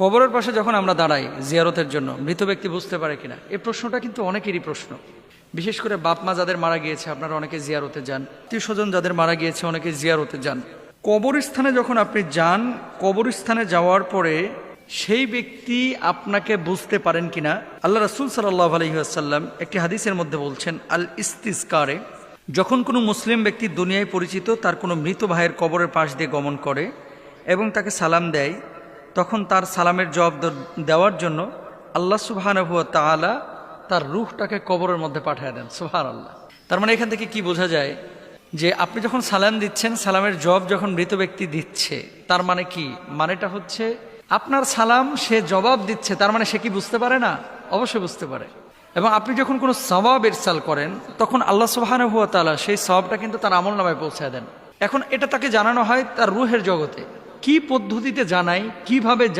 কবরের পাশে যখন আমরা দাঁড়াই জিয়ারতের জন্য, মৃত ব্যক্তি বুঝতে পারে কিনা? এই প্রশ্নটা কিন্তু অনেকেরই প্রশ্ন। বিশেষ করে বাপ মা যাদের মারা গিয়েছে, আপনারা অনেকে জিয়ারতে যান। আত্মীয় স্বজন যাদের মারা গিয়েছে, অনেকে জিয়ারতে যান। কবরস্থানে যখন আপনি যান, কবরস্থানে যাওয়ার পরে সেই ব্যক্তি আপনাকে বুঝতে পারেন কিনা? আল্লাহ রসুল সাল্লাহ আলহিহাসাল্লাম একটি হাদিসের মধ্যে বলছেন আল ইস্তিসকারে যখন কোনো মুসলিম ব্যক্তি দুনিয়ায় পরিচিত, তার কোনো মৃত ভাইয়ের কবরের পাশ দিয়ে গমন করে এবং তাকে সালাম দেয় তখন তার সালামের জবাব দেওয়ার জন্য আল্লাহ সুবাহানহুয়া তাআলা তার রুহটাকে কবরের মধ্যে পাঠিয়ে দেন সুহার আল্লাহ তার মানে এখান থেকে কি বোঝা যায় যে আপনি যখন সালাম দিচ্ছেন, সালামের জবাব যখন মৃত ব্যক্তি দিচ্ছে, তার মানে কি? মানেটা হচ্ছে আপনার সালাম সে জবাব দিচ্ছে, তার মানে সে কি বুঝতে পারে না? অবশ্যই বুঝতে পারে। এবং আপনি যখন কোনো সবাব এরসাল করেন, তখন আল্লাহ সুবাহানহুয়া হুয়া তাআলা সেই সবাবটা কিন্তু তার আমল নামায় পৌঁছায় দেন। এখন এটা তাকে জানানো হয় তার রুহের জগতে। কি পদ্ধতিতে জানাই কীভাবে